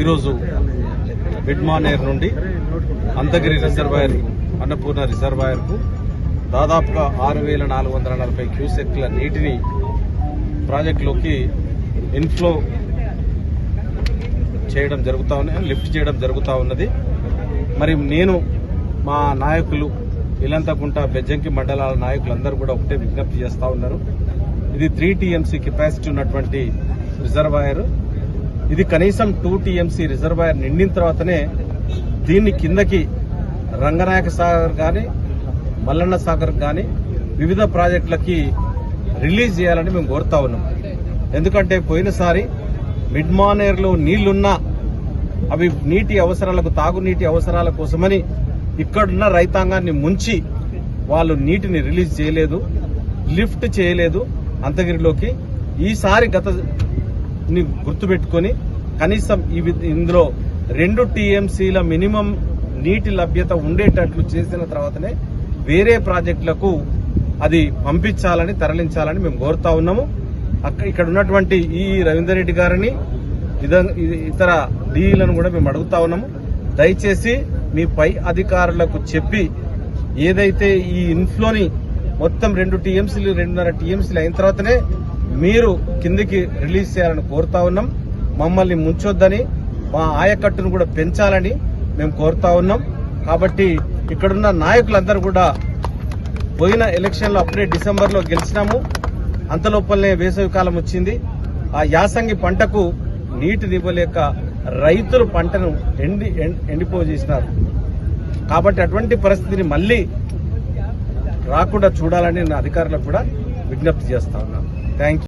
ఈరోజు బిడ్మానేర్ నుండి అంతగిరి రిజర్వాయర్ అన్నపూర్ణ రిజర్వాయర్కు దాదాపుగా ఆరు వేల నాలుగు వందల నలభై క్యూసెక్ల నీటిని ప్రాజెక్టులోకి ఇన్ఫ్లో చేయడం జరుగుతూ ఉన్నాయి లిఫ్ట్ చేయడం జరుగుతూ ఉన్నది. మరి నేను మా నాయకులు ఇలంతకుంట బెజ్జంకి మండలాల నాయకులందరూ కూడా ఒకటే విజ్ఞప్తి చేస్తూ ఉన్నారు. ఇది త్రీ టీఎంసీ కెపాసిటీ ఉన్నటువంటి రిజర్వాయర్. ఇది కనీసం టూ టీఎంసీ రిజర్వాయర్ నిండిన తర్వాతనే దీన్ని కిందకి రంగనాయక సాగర్ కానీ మల్లన్న సాగర్ కానీ వివిధ ప్రాజెక్టులకి రిలీజ్ చేయాలని మేము కోరుతా ఉన్నాం. ఎందుకంటే పోయినసారి మిడ్ మానేర్లో నీళ్ళున్నా అవి నీటి అవసరాలకు తాగునీటి అవసరాల కోసమని ఇక్కడున్న రైతాంగాన్ని ముంచి వాళ్ళు నీటిని రిలీజ్ చేయలేదు లిఫ్ట్ చేయలేదు అంతగిరిలోకి. ఈసారి గత ని గుర్తుపెట్టుకొని కనీసం ఇవి ఇందులో రెండు టీఎంసీల మినిమం నీటి లభ్యత ఉండేటట్లు చేసిన తర్వాతనే వేరే ప్రాజెక్టులకు అది పంపించాలని తరలించాలని మేము కోరుతా ఉన్నాము. అక్కడ ఇక్కడ ఉన్నటువంటి ఈ రవీందర్ రెడ్డి గారిని ఇతర డీలను కూడా మేము అడుగుతా ఉన్నాము. దయచేసి మీ పై అధికారులకు చెప్పి ఏదైతే ఈ ఇన్ఫ్లోని మొత్తం రెండు టీఎంసీలు రెండున్నర టీఎంసీలు అయిన తర్వాతనే మీరు కిందికి రిలీజ్ చేయాలని కోరుతా ఉన్నాం. మమ్మల్ని ముంచొద్దని మా ఆయకట్టును కూడా పెంచాలని మేము కోరుతా ఉన్నాం. కాబట్టి ఇక్కడున్న నాయకులందరూ కూడా పోయిన ఎలక్షన్లో అప్పుడే డిసెంబర్లో గెలిచినాము. అంతలోపలనే వేసవి కాలం వచ్చింది. ఆ యాసంగి పంటకు నీటి ఇవ్వలేక రైతులు పంటను ఎండి ఎండి- ఎండిపోజేసినారు. కాబట్టి అటువంటి పరిస్థితిని మళ్ళీ రాకుండా చూడాలని నేను అధికారులకు కూడా విజ్ఞప్తి చేస్తా ఉన్నాను. Thank you